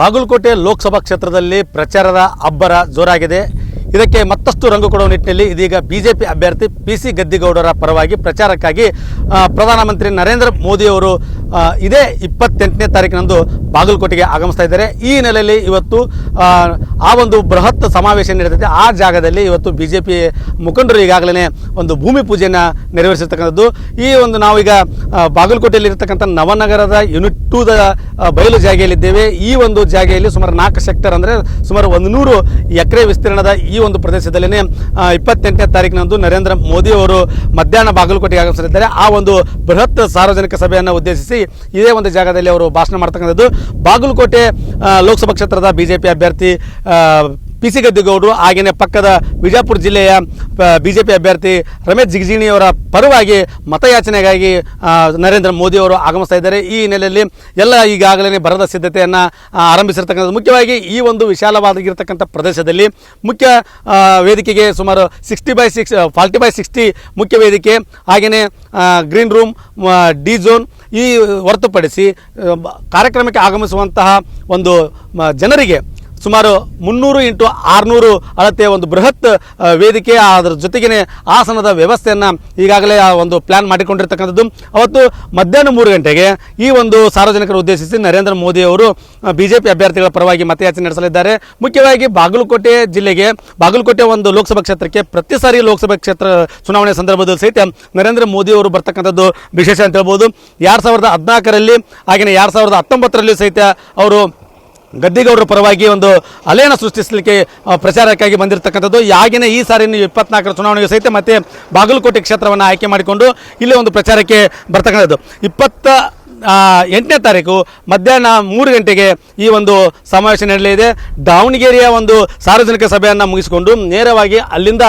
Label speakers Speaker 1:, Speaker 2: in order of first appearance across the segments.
Speaker 1: ಬಾಗಲಕೋಟೆ ಲೋಕಸಭಾ ಕ್ಷೇತ್ರದಲ್ಲಿ ಪ್ರಚಾರದ ಅಬ್ಬರ ಜೋರಾಗಿದೆ. ಇದಕ್ಕೆ ಮತ್ತಷ್ಟು ರಂಗು ಕೊಡುವ ನಿಟ್ಟಿನಲ್ಲಿ ಇದೀಗ ಬಿಜೆಪಿ ಅಭ್ಯರ್ಥಿ ಪಿ ಸಿ ಗದ್ದಿಗೌಡರ ಪರವಾಗಿ ಪ್ರಚಾರಕ್ಕಾಗಿ ಪ್ರಧಾನಮಂತ್ರಿ ನರೇಂದ್ರ ಮೋದಿಯವರು ಇದೇ ಇಪ್ಪತ್ತೆಂಟನೇ ತಾರೀಕಿನಂದು ಬಾಗಲಕೋಟೆಗೆ ಆಗಮಿಸ್ತಾ ಇದ್ದಾರೆ. ಈ ನೆಲೆಯಲ್ಲಿ ಇವತ್ತು ಆ, ಒಂದು ಬೃಹತ್ ಸಮಾವೇಶ ನಡೆದಿದೆ ಆ ಜಾಗದಲ್ಲಿ ಇವತ್ತು ಬಿಜೆಪಿ ಮುಖಂಡರು ಈಗಾಗಲೇ ಒಂದು ಭೂಮಿ ಪೂಜೆಯನ್ನು ನೆರವೇರಿಸಿರ್ತಕ್ಕಂಥದ್ದು. ಈ ಒಂದು ನಾವೀಗ ಬಾಗಲಕೋಟೆಯಲ್ಲಿರ್ತಕ್ಕಂಥ ನವನಗರದ ಯೂನಿಟ್ ಟೂದ ಬಯಲು ಜಾಗೆಯಲ್ಲಿದ್ದೇವೆ. ಈ ಒಂದು ಜಾಗೆಯಲ್ಲಿ ಸುಮಾರು ನಾಲ್ಕು ಸೆಕ್ಟರ್ ಅಂದರೆ ಸುಮಾರು ಒಂದು ನೂರು ಎಕರೆ ವಿಸ್ತೀರ್ಣದ ಈ ಒಂದು ಪ್ರದೇಶದಲ್ಲಿ ಇಪ್ಪತ್ತೆಂಟನೇ ತಾರೀಕಿನಂದು ನರೇಂದ್ರ ಮೋದಿ ಅವರು ಮಧ್ಯಾಹ್ನ ಬಾಗಲಕೋಟೆಗೆ ಆಗಮಿಸಲಿದ್ದಾರೆ. ಆ ಒಂದು ಬೃಹತ್ ಸಾರ್ವಜನಿಕ ಸಭೆಯನ್ನು ಉದ್ದೇಶಿಸಿ ಇದೇ ಒಂದು ಜಾಗದಲ್ಲಿ ಅವರು ಭಾಷಣ ಮಾಡ್ತಕ್ಕಂಥದ್ದು. ಬಾಗಲಕೋಟೆ ಲೋಕಸಭಾ ಕ್ಷೇತ್ರದ ಬಿಜೆಪಿ ಅಭ್ಯರ್ಥಿ ಪಿ ಸಿ ಗದ್ದಿಗೌಡರು ಹಾಗೆಯೇ ಪಕ್ಕದ ಬಿಜಾಪುರ ಜಿಲ್ಲೆಯ ಬಿಜೆಪಿ ಅಭ್ಯರ್ಥಿ ರಮೇಶ್ ಜಿಗಜಿಣಿಯವರ ಪರವಾಗಿ ಮತಯಾಚನೆಗಾಗಿ ನರೇಂದ್ರ ಮೋದಿ ಅವರು ಆಗಮಿಸ್ತಾ ಇದ್ದಾರೆ. ಈ ಹಿನ್ನೆಲೆಯಲ್ಲಿ ಎಲ್ಲ ಈಗಾಗಲೇ ಬರದ ಸಿದ್ಧತೆಯನ್ನು ಆರಂಭಿಸಿರ್ತಕ್ಕಂಥದ್ದು. ಮುಖ್ಯವಾಗಿ ಈ ಒಂದು ವಿಶಾಲವಾಗಿರ್ತಕ್ಕಂಥ ಪ್ರದೇಶದಲ್ಲಿ ಮುಖ್ಯ ವೇದಿಕೆಗೆ ಸುಮಾರು sixty by six, forty by sixty ಮುಖ್ಯ ವೇದಿಕೆ ಹಾಗೆಯೇ ಗ್ರೀನ್ ರೂಮ್ ಡಿ ಝೋನ್ ಈ ಹೊರತುಪಡಿಸಿ ಕಾರ್ಯಕ್ರಮಕ್ಕೆ ಆಗಮಿಸುವಂತಹ ಒಂದು ಜನರಿಗೆ ಸುಮಾರು ಮುನ್ನೂರು ಇಂಟು ಆರುನೂರು ಅಳತೆಯ ಒಂದು ಬೃಹತ್ ವೇದಿಕೆ ಅದರ ಜೊತೆಗೇ ಆಸನದ ವ್ಯವಸ್ಥೆಯನ್ನು ಈಗಾಗಲೇ, ಆ, ಒಂದು ಪ್ಲ್ಯಾನ್ ಮಾಡಿಕೊಂಡಿರ್ತಕ್ಕಂಥದ್ದು. ಅವತ್ತು ಮಧ್ಯಾಹ್ನ ಮೂರು ಗಂಟೆಗೆ ಈ ಒಂದು ಸಾರ್ವಜನಿಕರು ಉದ್ದೇಶಿಸಿ ನರೇಂದ್ರ ಮೋದಿ ಅವರು ಬಿ ಜೆ ಪಿ ಅಭ್ಯರ್ಥಿಗಳ ಪರವಾಗಿ ಮತಯಾಚನೆ ನಡೆಸಲಿದ್ದಾರೆ. ಮುಖ್ಯವಾಗಿ ಬಾಗಲಕೋಟೆ ಜಿಲ್ಲೆಗೆ, ಬಾಗಲಕೋಟೆ ಒಂದು ಲೋಕಸಭಾ ಕ್ಷೇತ್ರಕ್ಕೆ ಪ್ರತಿ ಸಾರಿ ಲೋಕಸಭಾ ಕ್ಷೇತ್ರ ಚುನಾವಣೆ ಸಂದರ್ಭದಲ್ಲಿ ಸಹಿತ ನರೇಂದ್ರ ಮೋದಿ ಅವರು ಬರ್ತಕ್ಕಂಥದ್ದು ವಿಶೇಷ ಅಂತ ಹೇಳ್ಬೋದು. ಎರಡು ಸಾವಿರದ ಹದಿನಾಲ್ಕರಲ್ಲಿ ಹಾಗೆಯೇ ಎರಡು ಸಾವಿರದ ಹತ್ತೊಂಬತ್ತರಲ್ಲಿ ಸಹಿತ ಅವರು ಗದ್ದಿಗೌಡರ ಪರವಾಗಿ ಒಂದು ಅಲೆಯನ್ನು ಸೃಷ್ಟಿಸಲಿಕ್ಕೆ ಪ್ರಚಾರಕ್ಕಾಗಿ ಬಂದಿರತಕ್ಕಂಥದ್ದು. ಯಾಗಿನ ಈ ಸಾರಿ ಇಪ್ಪತ್ನಾಲ್ಕರ ಚುನಾವಣೆಗೆ ಸಹಿತ ಮತ್ತೆ ಬಾಗಲಕೋಟೆ ಕ್ಷೇತ್ರವನ್ನು ಆಯ್ಕೆ ಮಾಡಿಕೊಂಡು ಇಲ್ಲಿ ಒಂದು ಪ್ರಚಾರಕ್ಕೆ ಬರ್ತಕ್ಕಂಥದ್ದು. ಇಪ್ಪತ್ತ ಎಂಟನೇ ತಾರೀಕು ಮಧ್ಯಾಹ್ನ ಮೂರು ಗಂಟೆಗೆ ಈ ಒಂದು ಸಮಾವೇಶ ನಡೆಯಲಿದೆ ದಾವಣಗೆರೆಯ ಒಂದು ಸಾರ್ವಜನಿಕ ಸಭೆಯನ್ನು ಮುಗಿಸಿಕೊಂಡು ನೇರವಾಗಿ ಅಲ್ಲಿಂದ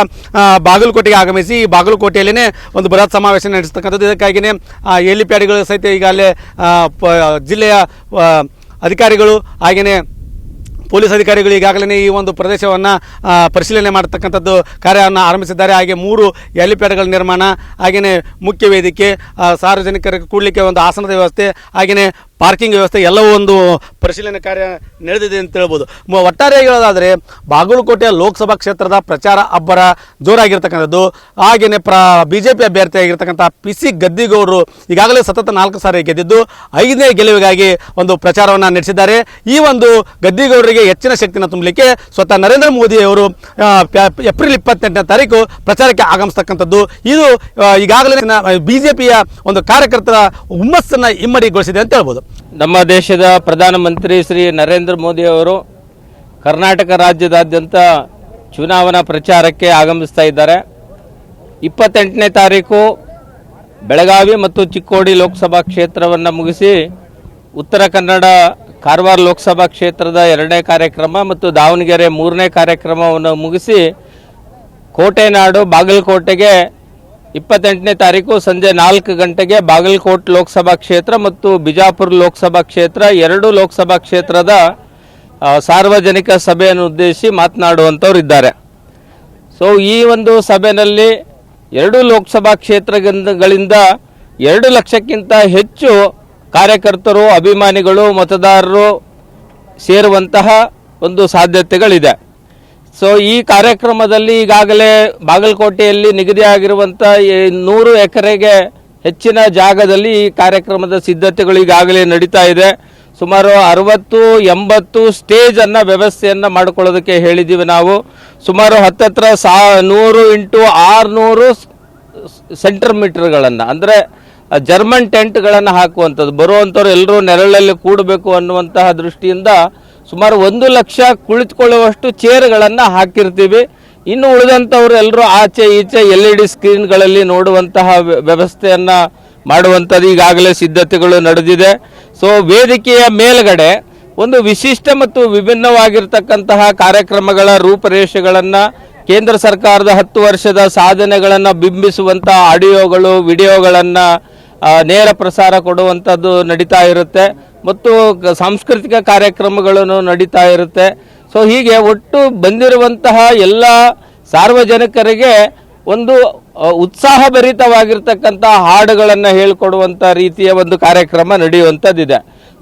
Speaker 1: ಬಾಗಲಕೋಟೆಗೆ ಆಗಮಿಸಿ ಈ ಬಾಗಲಕೋಟೆಯಲ್ಲೇ ಒಂದು ಬೃಹತ್ ಸಮಾವೇಶ ನಡೆಸ್ತಕ್ಕಂಥದ್ದು. ಇದಕ್ಕಾಗಿಯೇ ಹೆಲಿಪ್ಯಾಡ್ಗಳು ಸಹಿತ ಈಗ ಅಲ್ಲೇ ಜಿಲ್ಲೆಯ ಅಧಿಕಾರಿಗಳು ಹಾಗೆಯೇ ಪೊಲೀಸ್ ಅಧಿಕಾರಿಗಳು ಈಗಾಗಲೇ ಈ ಒಂದು ಪ್ರದೇಶವನ್ನು ಪರಿಶೀಲನೆ ಮಾಡತಕ್ಕಂಥದ್ದು ಕಾರ್ಯವನ್ನು ಆರಂಭಿಸಿದ್ದಾರೆ. ಹಾಗೆ ಮೂರು ಹೆಲಿಪ್ಯಾಡ್ಗಳ ನಿರ್ಮಾಣ ಹಾಗೆಯೇ ಮುಖ್ಯ ವೇದಿಕೆ ಸಾರ್ವಜನಿಕರಿಗೆ ಕೂಡಲಿಕ್ಕೆ ಒಂದು ಆಸನದ ವ್ಯವಸ್ಥೆ ಹಾಗೆಯೇ ಪಾರ್ಕಿಂಗ್ ವ್ಯವಸ್ಥೆ ಎಲ್ಲವೂ ಒಂದು ಪರಿಶೀಲನೆ ಕಾರ್ಯ ನಡೆದಿದೆ ಅಂತ ಹೇಳ್ಬೋದು. ಒಟ್ಟಾರೆ ಹೇಳೋದಾದರೆ ಬಾಗಲಕೋಟೆ ಲೋಕಸಭಾ ಕ್ಷೇತ್ರದ ಪ್ರಚಾರ ಅಬ್ಬರ ಜೋರಾಗಿರ್ತಕ್ಕಂಥದ್ದು. ಹಾಗೆಯೇ ಪ್ರ ಬಿ ಜೆ ಪಿ ಅಭ್ಯರ್ಥಿಯಾಗಿರ್ತಕ್ಕಂಥ ಪಿ ಸಿ ಗದ್ದಿಗೌಡರು ಈಗಾಗಲೇ ಸತತ ನಾಲ್ಕು ಸಾರಿ ಗೆದ್ದಿದ್ದು, ಐದನೇ ಗೆಲುವಿಗಾಗಿ ಒಂದು ಪ್ರಚಾರವನ್ನು ನಡೆಸಿದ್ದಾರೆ. ಈ ಒಂದು ಗದ್ದಿಗೌಡರಿಗೆ ಹೆಚ್ಚಿನ ಶಕ್ತಿನ ತುಂಬಲಿಕ್ಕೆ ಸ್ವತಃ ನರೇಂದ್ರ ಮೋದಿ ಅವರು ಏಪ್ರಿಲ್ ಇಪ್ಪತ್ತೆಂಟನೇ ತಾರೀಕು ಪ್ರಚಾರಕ್ಕೆ ಆಗಮಿಸ್ತಕ್ಕಂಥದ್ದು. ಇದು ಈಗಾಗಲೇ ಬಿ ಜೆ ಪಿಯ ಒಂದು ಕಾರ್ಯಕರ್ತರ ಹುಮ್ಮಸ್ಸನ್ನು ಇಮ್ಮಡಿಗೊಳಿಸಿದೆ ಅಂತ ಹೇಳ್ಬೋದು.
Speaker 2: ನಮ್ಮ ದೇಶದ ಪ್ರಧಾನಮಂತ್ರಿ ಶ್ರೀ ನರೇಂದ್ರ ಮೋದಿ ಅವರು ಕರ್ನಾಟಕ ರಾಜ್ಯದಾದ್ಯಂತ ಚುನಾವಣಾ ಪ್ರಚಾರಕ್ಕೆ ಆಗಮಿಸ್ತಾ ಇದ್ದಾರೆ. ಇಪ್ಪತ್ತೆಂಟನೇ ತಾರೀಕು ಬೆಳಗಾವಿ ಮತ್ತು ಚಿಕ್ಕೋಡಿ ಲೋಕಸಭಾ ಕ್ಷೇತ್ರವನ್ನು ಮುಗಿಸಿ ಉತ್ತರ ಕನ್ನಡ ಕಾರವಾರ ಲೋಕಸಭಾ ಕ್ಷೇತ್ರದ ಎರಡನೇ ಕಾರ್ಯಕ್ರಮ ಮತ್ತು ದಾವಣಗೆರೆ ಮೂರನೇ ಕಾರ್ಯಕ್ರಮವನ್ನು ಮುಗಿಸಿ ಕೋಟೆನಾಡು ಬಾಗಲಕೋಟೆಗೆ ಇಪ್ಪತ್ತೆಂಟನೇ ತಾರೀಕು ಸಂಜೆ ನಾಲ್ಕು ಗಂಟೆಗೆ ಬಾಗಲಕೋಟ್ ಲೋಕಸಭಾ ಕ್ಷೇತ್ರ ಮತ್ತು ಬಿಜಾಪುರ ಲೋಕಸಭಾ ಕ್ಷೇತ್ರ, ಎರಡು ಲೋಕಸಭಾ ಕ್ಷೇತ್ರದ ಸಾರ್ವಜನಿಕ ಸಭೆಯನ್ನು ಉದ್ದೇಶಿಸಿ ಮಾತನಾಡುವಂಥವ್ರು ಇದ್ದಾರೆ. ಸೊ ಈ ಒಂದು ಸಭೆಯಲ್ಲಿ ಎರಡು ಲೋಕಸಭಾ ಕ್ಷೇತ್ರಗಳಿಂದ ಎರಡು ಲಕ್ಷಕ್ಕಿಂತ ಹೆಚ್ಚು ಕಾರ್ಯಕರ್ತರು, ಅಭಿಮಾನಿಗಳು, ಮತದಾರರು ಸೇರುವಂತಹ ಒಂದು ಸಾಧ್ಯತೆಗಳಿದೆ. ಸೊ ಈ ಕಾರ್ಯಕ್ರಮದಲ್ಲಿ ಈಗಾಗಲೇ ಬಾಗಲಕೋಟೆಯಲ್ಲಿ ನಿಗದಿಯಾಗಿರುವಂಥ ನೂರು ಎಕರೆಗೆ ಹೆಚ್ಚಿನ ಜಾಗದಲ್ಲಿ ಈ ಕಾರ್ಯಕ್ರಮದ ಸಿದ್ಧತೆಗಳು ಈಗಾಗಲೇ ನಡೀತಾ ಇದೆ. ಸುಮಾರು ಅರವತ್ತು, ಎಂಬತ್ತು ಸ್ಟೇಜ್ ವ್ಯವಸ್ಥೆಯನ್ನು ವ್ಯವಸ್ಥೆಯನ್ನ ಮಾಡ್ಕೊಳ್ಳೋದಕ್ಕೆ ಹೇಳಿದ್ದೀವಿ ನಾವು. ಸುಮಾರು ಹತ್ತತ್ರ ಸಾ, ನೂರು ಇಂಟು ಆರುನೂರು ಸೆಂಟರ್ ಮೀಟರ್ಗಳನ್ನು, ಅಂದರೆ ಜರ್ಮನ್ ಟೆಂಟ್ಗಳನ್ನು ಹಾಕುವಂಥದ್ದು. ಬರುವಂಥವ್ರು ಎಲ್ಲರೂ ನೆರಳಲ್ಲಿ ಕೂಡಬೇಕು ಅನ್ನುವಂತಹ ದೃಷ್ಟಿಯಿಂದ ಸುಮಾರು ಒಂದು ಲಕ್ಷ ಕುಳಿತುಕೊಳ್ಳುವಷ್ಟು ಚೇರ್ಗಳನ್ನು ಹಾಕಿರ್ತೀವಿ. ಇನ್ನು ಉಳಿದಂಥವ್ರು ಎಲ್ಲರೂ ಆಚೆ ಈಚೆ ಎಲ್ ಇ ಡಿ ಸ್ಕ್ರೀನ್ಗಳಲ್ಲಿ ನೋಡುವಂತಹ ವ್ಯ- ವ್ಯವಸ್ಥೆಯನ್ನ ಮಾಡುವಂಥದ್ದು ಈಗಾಗಲೇ ಸಿದ್ಧತೆಗಳು ನಡೆದಿದೆ. ಸೊ, ವೇದಿಕೆಯ ಮೇಲ್ಗಡೆ ಒಂದು ವಿಶಿಷ್ಟ ಮತ್ತು ವಿಭಿನ್ನವಾಗಿರ್ತಕ್ಕಂತಹ ಕಾರ್ಯಕ್ರಮಗಳ ರೂಪರೇಷೆಗಳನ್ನು ಕೇಂದ್ರ ಸರ್ಕಾರದ ಹತ್ತು ವರ್ಷದ ಸಾಧನೆಗಳನ್ನು ಬಿಂಬಿಸುವಂಥ ಆಡಿಯೋಗಳು, ವಿಡಿಯೋಗಳನ್ನು ನೇರ ಪ್ರಸಾರ ಕೊಡುವಂಥದ್ದು ನಡೀತಾ ಇರುತ್ತೆ. ಮತ್ತು ಸಾಂಸ್ಕೃತಿಕ ಕಾರ್ಯಕ್ರಮಗಳನ್ನು ನಡೀತಾ ಇರುತ್ತೆ. ಸೊ ಹೀಗೆ ಒಟ್ಟು ಬಂದಿರುವಂತಹ ಎಲ್ಲ ಸಾರ್ವಜನಿಕರಿಗೆ ಒಂದು ಉತ್ಸಾಹ ಉತ್ಸಾಹಭರಿತವಾಗಿರ್ತಕ್ಕಂಥ ಹಾಡುಗಳನ್ನು ಹೇಳ್ಕೊಡುವಂಥ ರೀತಿಯ ಒಂದು ಕಾರ್ಯಕ್ರಮ ನಡೆಯುವಂಥದ್ದಿದೆ.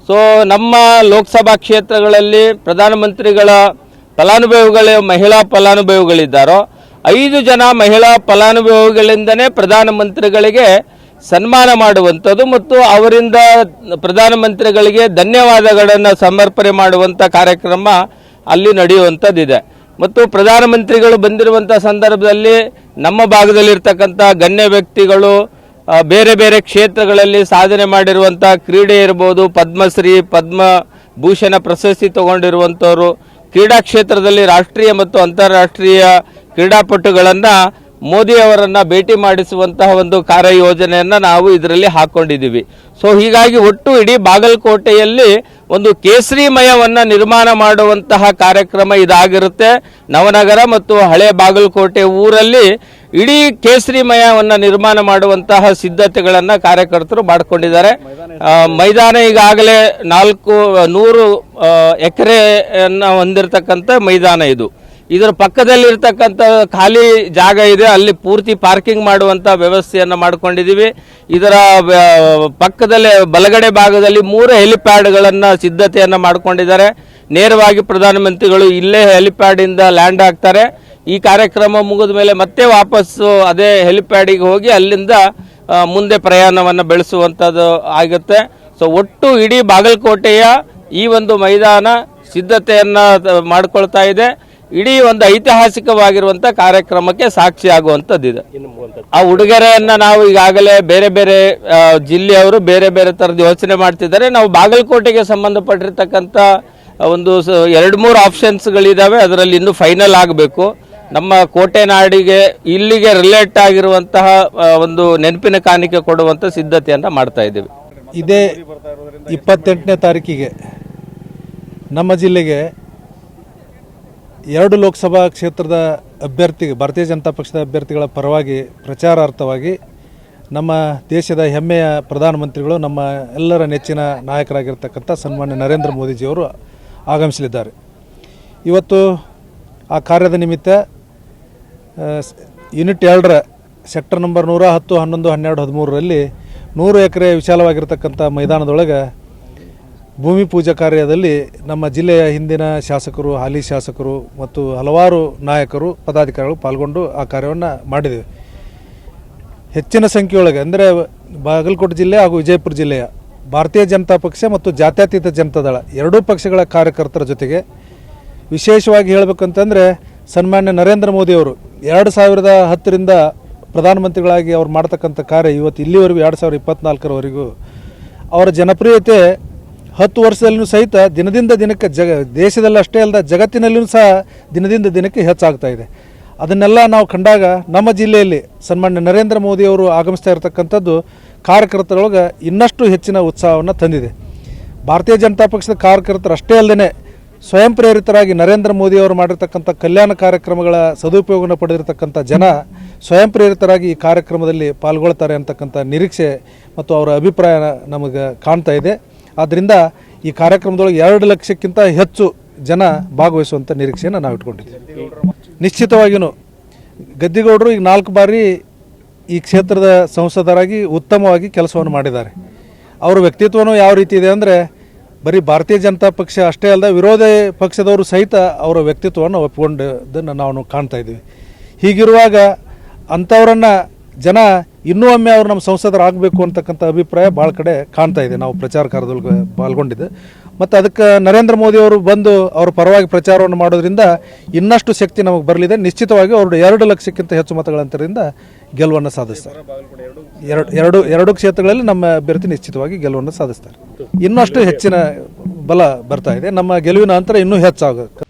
Speaker 2: ಸೊ ನಮ್ಮ ಲೋಕಸಭಾ ಕ್ಷೇತ್ರಗಳಲ್ಲಿ ಪ್ರಧಾನಮಂತ್ರಿಗಳ ಫಲಾನುಭವಿಗಳ ಮಹಿಳಾ ಫಲಾನುಭವಿಗಳಿದ್ದಾರೋ, ಐದು ಜನ ಮಹಿಳಾ ಫಲಾನುಭವಿಗಳಿಂದನೇ ಪ್ರಧಾನಮಂತ್ರಿಗಳಿಗೆ ಸನ್ಮಾನ ಮಾಡುವಂಥದ್ದು ಮತ್ತು ಅವರಿಂದ ಪ್ರಧಾನಮಂತ್ರಿಗಳಿಗೆ ಧನ್ಯವಾದಗಳನ್ನು ಸಮರ್ಪಣೆ ಮಾಡುವಂಥ ಕಾರ್ಯಕ್ರಮ ಅಲ್ಲಿ ನಡೆಯುವಂಥದ್ದಿದೆ. ಮತ್ತು ಪ್ರಧಾನಮಂತ್ರಿಗಳು ಬಂದಿರುವಂಥ ಸಂದರ್ಭದಲ್ಲಿ ನಮ್ಮ ಭಾಗದಲ್ಲಿರ್ತಕ್ಕಂಥ ಗಣ್ಯ ವ್ಯಕ್ತಿಗಳು ಬೇರೆ ಬೇರೆ ಕ್ಷೇತ್ರಗಳಲ್ಲಿ ಸಾಧನೆ ಮಾಡಿರುವಂಥ ಕ್ರೀಡೆ ಇರ್ಬೋದು, ಪದ್ಮಶ್ರೀ, ಪದ್ಮ ಭೂಷಣ ಪ್ರಶಸ್ತಿ ತಗೊಂಡಿರುವಂಥವರು, ಕ್ರೀಡಾ ಕ್ಷೇತ್ರದಲ್ಲಿ ರಾಷ್ಟ್ರೀಯ ಮತ್ತು ಅಂತಾರಾಷ್ಟ್ರೀಯ ಕ್ರೀಡಾಪಟುಗಳನ್ನು ಮೋದಿ ಅವರನ್ನ ಭೇಟಿ ಮಾಡಿಸುವಂತಹ ಒಂದು ಕಾರ್ಯಯೋಜನೆಯನ್ನ ನಾವು ಇದರಲ್ಲಿ ಹಾಕೊಂಡಿದ್ದೀವಿ. ಸೊ ಹೀಗಾಗಿ ಒಟ್ಟು ಇಡೀ ಬಾಗಲಕೋಟೆಯಲ್ಲಿ ಒಂದು ಕೇಸರಿಮಯವನ್ನ ನಿರ್ಮಾಣ ಮಾಡುವಂತಹ ಕಾರ್ಯಕ್ರಮ ಇದಾಗಿರುತ್ತೆ. ನವನಗರ ಮತ್ತು ಹಳೆ ಬಾಗಲಕೋಟೆ ಊರಲ್ಲಿ ಇಡೀ ಕೇಸರಿಮಯವನ್ನ ನಿರ್ಮಾಣ ಮಾಡುವಂತಹ ಸಿದ್ಧತೆಗಳನ್ನ ಕಾರ್ಯಕರ್ತರು ಮಾಡಿಕೊಂಡಿದ್ದಾರೆ. ಮೈದಾನ ಈಗಾಗಲೇ ನಾಲ್ಕು, ನೂರು ಎಕರೆಯನ್ನು ಹೊಂದಿರತಕ್ಕಂಥ ಮೈದಾನ ಇದು. ಇದರ ಪಕ್ಕದಲ್ಲಿ ಇರತಕ್ಕಂಥ ಖಾಲಿ ಜಾಗ ಇದೆ. ಅಲ್ಲಿ ಪೂರ್ತಿ ಪಾರ್ಕಿಂಗ್ ಮಾಡುವಂತ ವ್ಯವಸ್ಥೆಯನ್ನು ಮಾಡಿಕೊಂಡಿದ್ದೀವಿ ಇದರ ಪಕ್ಕದಲ್ಲೇ ಬಲಗಡೆ ಭಾಗದಲ್ಲಿ ಮೂರು ಹೆಲಿಪ್ಯಾಡ್ಗಳನ್ನು ಸಿದ್ಧತೆಯನ್ನು ಮಾಡಿಕೊಂಡಿದ್ದಾರೆ. ನೇರವಾಗಿ ಪ್ರಧಾನಮಂತ್ರಿಗಳು ಇಲ್ಲೇ ಹೆಲಿಪ್ಯಾಡಿಂದ ಲ್ಯಾಂಡ್ ಆಗ್ತಾರೆ. ಈ ಕಾರ್ಯಕ್ರಮ ಮುಗಿದ ಮೇಲೆ ಮತ್ತೆ ವಾಪಸ್ಸು ಅದೇ ಹೆಲಿಪ್ಯಾಡಿಗೆ ಹೋಗಿ ಅಲ್ಲಿಂದ ಮುಂದೆ ಪ್ರಯಾಣವನ್ನು ಬೆಳೆಸುವಂಥದ್ದು ಆಗುತ್ತೆ. ಸೊ, ಒಟ್ಟು ಇಡೀ ಬಾಗಲಕೋಟೆಯ ಈ ಒಂದು ಮೈದಾನ ಸಿದ್ಧತೆಯನ್ನು ಮಾಡ್ಕೊಳ್ತಾ ಇದೆ. ಇಡೀ ಒಂದು ಐತಿಹಾಸಿಕವಾಗಿರುವಂತ ಕಾರ್ಯಕ್ರಮಕ್ಕೆ ಸಾಕ್ಷಿ ಆಗುವಂತದ್ದಿದೆ ಆ ಉಡುಗೊರೆಯನ್ನು ನಾವು ಈಗಾಗಲೇ ಬೇರೆ ಬೇರೆ ಜಿಲ್ಲೆಯವರು ಬೇರೆ ಬೇರೆ ತರದ ಯೋಚನೆ ಮಾಡ್ತಿದ್ದಾರೆ. ನಾವು ಬಾಗಲಕೋಟೆಗೆ ಸಂಬಂಧಪಟ್ಟಿರ್ತಕ್ಕಂಥ ಒಂದು ಸ- ಎರಡು ಮೂರು ಆಪ್ಷನ್ಸ್ಗಳಿದಾವೆ. ಅದರಲ್ಲಿ ಇನ್ನು ಫೈನಲ್ ಆಗಬೇಕು. ನಮ್ಮ ಕೋಟೆ ನಾಡಿಗೆ ಇಲ್ಲಿಗೆ ರಿಲೇಟ್ ಆಗಿರುವಂತಹ ಒಂದು ನೆನಪಿನ ಕಾಣಿಕೆ ಕೊಡುವಂತ ಸಿದ್ಧತೆಯನ್ನ ಮಾಡ್ತಾ ಇದ್ದೀವಿ.
Speaker 3: ಇದೇ ಇಪ್ಪತ್ತೆಂಟನೇ ತಾರೀಕಿಗೆ ನಮ್ಮ ಜಿಲ್ಲೆಗೆ ಎರಡು ಲೋಕಸಭಾ ಕ್ಷೇತ್ರದ ಅಭ್ಯರ್ಥಿ, ಭಾರತೀಯ ಜನತಾ ಪಕ್ಷದ ಅಭ್ಯರ್ಥಿಗಳ ಪರವಾಗಿ ಪ್ರಚಾರಾರ್ಥವಾಗಿ ನಮ್ಮ ದೇಶದ ಹೆಮ್ಮೆಯ ಪ್ರಧಾನಮಂತ್ರಿಗಳು ನಮ್ಮ ಎಲ್ಲರ ನೆಚ್ಚಿನ ನಾಯಕರಾಗಿರ್ತಕ್ಕಂಥ ಸನ್ಮಾನ್ಯ ನರೇಂದ್ರ ಮೋದಿಜಿಯವರು ಆಗಮಿಸಲಿದ್ದಾರೆ. ಇವತ್ತು ಆ ಕಾರ್ಯದ ನಿಮಿತ್ತ ಯೂನಿಟ್ ಎರಡರ ಸೆಕ್ಟರ್ ನಂಬರ್ ನೂರ ಹತ್ತು, ಹನ್ನೊಂದು, ಹನ್ನೆರಡು, ಹದಿಮೂರರಲ್ಲಿ ನೂರು ಎಕರೆ ವಿಶಾಲವಾಗಿರ್ತಕ್ಕಂಥ ಮೈದಾನದೊಳಗೆ ಭೂಮಿ ಪೂಜಾ ಕಾರ್ಯದಲ್ಲಿ ನಮ್ಮ ಜಿಲ್ಲೆಯ ಹಿಂದಿನ ಶಾಸಕರು, ಹಾಲಿ ಶಾಸಕರು ಮತ್ತು ಹಲವಾರು ನಾಯಕರು, ಪದಾಧಿಕಾರಿಗಳು ಪಾಲ್ಗೊಂಡು ಆ ಕಾರ್ಯವನ್ನು ಮಾಡಿದ್ದೇವೆ ಹೆಚ್ಚಿನ ಸಂಖ್ಯೆಯೊಳಗೆ, ಅಂದರೆ ಬಾಗಲಕೋಟೆ ಜಿಲ್ಲೆ ಹಾಗೂ ವಿಜಯಪುರ ಜಿಲ್ಲೆಯ ಭಾರತೀಯ ಜನತಾ ಪಕ್ಷ ಮತ್ತು ಜಾತ್ಯತೀತ ಜನತಾ ದಳ ಎರಡೂ ಪಕ್ಷಗಳ ಕಾರ್ಯಕರ್ತರ ಜೊತೆಗೆ ವಿಶೇಷವಾಗಿ ಹೇಳಬೇಕಂತಂದರೆ ಸನ್ಮಾನ್ಯ ನರೇಂದ್ರ ಮೋದಿಯವರು ಎರಡು ಸಾವಿರದ ಹತ್ತರಿಂದ ಪ್ರಧಾನಮಂತ್ರಿಗಳಾಗಿ ಅವ್ರು ಮಾಡ್ತಕ್ಕಂಥ ಕಾರ್ಯ ಇವತ್ತು ಇಲ್ಲಿವರೆಗೂ ಎರಡು ಸಾವಿರದ ಇಪ್ಪತ್ನಾಲ್ಕರವರೆಗೂ ಅವರ ಜನಪ್ರಿಯತೆ ಹತ್ತು ವರ್ಷದಲ್ಲೂ ಸಹಿತ ದಿನದಿಂದ ದಿನಕ್ಕೆ ಜಗ ದೇಶದಲ್ಲಿ ಅಷ್ಟೇ ಅಲ್ಲದ ಜಗತ್ತಿನಲ್ಲಿಯೂ ಸಹ ದಿನದಿಂದ ದಿನಕ್ಕೆ ಹೆಚ್ಚಾಗ್ತಾ ಇದೆ. ಅದನ್ನೆಲ್ಲ ನಾವು ಕಂಡಾಗ ನಮ್ಮ ಜಿಲ್ಲೆಯಲ್ಲಿ ಸನ್ಮಾನ್ಯ ನರೇಂದ್ರ ಮೋದಿಯವರು ಆಗಮಿಸ್ತಾ ಇರತಕ್ಕಂಥದ್ದು ಕಾರ್ಯಕರ್ತರೊಳಗೆ ಇನ್ನಷ್ಟು ಹೆಚ್ಚಿನ ಉತ್ಸಾಹವನ್ನು ತಂದಿದೆ. ಭಾರತೀಯ ಜನತಾ ಪಕ್ಷದ ಕಾರ್ಯಕರ್ತರು ಅಷ್ಟೇ ಅಲ್ಲದೆ ಸ್ವಯಂ ಪ್ರೇರಿತರಾಗಿ ನರೇಂದ್ರ ಮೋದಿ ಅವರು ಮಾಡಿರ್ತಕ್ಕಂಥ ಕಲ್ಯಾಣ ಕಾರ್ಯಕ್ರಮಗಳ ಸದುಪಯೋಗವನ್ನು ಪಡೆದಿರತಕ್ಕಂಥ ಜನ ಸ್ವಯಂ ಪ್ರೇರಿತರಾಗಿ ಈ ಕಾರ್ಯಕ್ರಮದಲ್ಲಿ ಪಾಲ್ಗೊಳ್ತಾರೆ ಅಂತಕ್ಕಂಥ ನಿರೀಕ್ಷೆ ಮತ್ತು ಅವರ ಅಭಿಪ್ರಾಯ ನಮಗೆ ಕಾಣ್ತಾ ಇದೆ. ಆದ್ದರಿಂದ ಈ ಕಾರ್ಯಕ್ರಮದೊಳಗೆ ಎರಡು ಲಕ್ಷಕ್ಕಿಂತ ಹೆಚ್ಚು ಜನ ಭಾಗವಹಿಸುವಂಥ ನಿರೀಕ್ಷೆಯನ್ನು ನಾವು ಇಟ್ಕೊಂಡಿದ್ದೀವಿ. ನಿಶ್ಚಿತವಾಗಿಯೂ ಗದ್ದಿಗೌಡರು ಈಗ ನಾಲ್ಕು ಬಾರಿ ಈ ಕ್ಷೇತ್ರದ ಸಂಸದರಾಗಿ ಉತ್ತಮವಾಗಿ ಕೆಲಸವನ್ನು ಮಾಡಿದ್ದಾರೆ. ಅವರ ವ್ಯಕ್ತಿತ್ವನೂ ಯಾವ ರೀತಿ ಇದೆ ಅಂದರೆ ಬರೀ ಭಾರತೀಯ ಜನತಾ ಪಕ್ಷ ಅಷ್ಟೇ ಅಲ್ಲದೆ ವಿರೋಧ ಪಕ್ಷದವರು ಸಹಿತ ಅವರ ವ್ಯಕ್ತಿತ್ವವನ್ನು ಒಪ್ಪಿಕೊಂಡಿದ್ದನ್ನು ನಾವು ಕಾಣ್ತಾ ಇದ್ದೀವಿ. ಹೀಗಿರುವಾಗ ಅಂಥವರನ್ನು ಜನ ಇನ್ನೂ ಒಮ್ಮೆ ಅವರು ನಮ್ಮ ಸಂಸದರಾಗಬೇಕು ಅಂತಕ್ಕಂಥ ಅಭಿಪ್ರಾಯ ಭಾಳ ಕಡೆ ಕಾಣ್ತಾ ಇದೆ. ನಾವು ಪ್ರಚಾರ ಕಾರ್ಯದೊಳಗೆ ಪಾಲ್ಗೊಂಡಿದ್ದೆ. ಮತ್ತು ಅದಕ್ಕೆ ನರೇಂದ್ರ ಮೋದಿ ಅವರು ಬಂದು ಅವ್ರ ಪರವಾಗಿ ಪ್ರಚಾರವನ್ನು ಮಾಡೋದ್ರಿಂದ ಇನ್ನಷ್ಟು ಶಕ್ತಿ ನಮಗೆ ಬರಲಿದೆ. ನಿಶ್ಚಿತವಾಗಿ ಅವರು ಎರಡು ಲಕ್ಷಕ್ಕಿಂತ ಹೆಚ್ಚು ಮತಗಳ ಅಂತರದಿಂದ ಗೆಲುವನ್ನು ಸಾಧಿಸ್ತಾರೆ. ಎರಡು ಎರಡು ಎರಡು ಕ್ಷೇತ್ರಗಳಲ್ಲಿ ನಮ್ಮ ಅಭ್ಯರ್ಥಿ ನಿಶ್ಚಿತವಾಗಿ ಗೆಲುವನ್ನು ಸಾಧಿಸ್ತಾರೆ. ಇನ್ನಷ್ಟು ಹೆಚ್ಚಿನ ಬಲ ಬರ್ತಾ ಇದೆ. ನಮ್ಮ ಗೆಲುವಿನ ಅಂತರ ಇನ್ನೂ ಹೆಚ್ಚಾಗುತ್ತೆ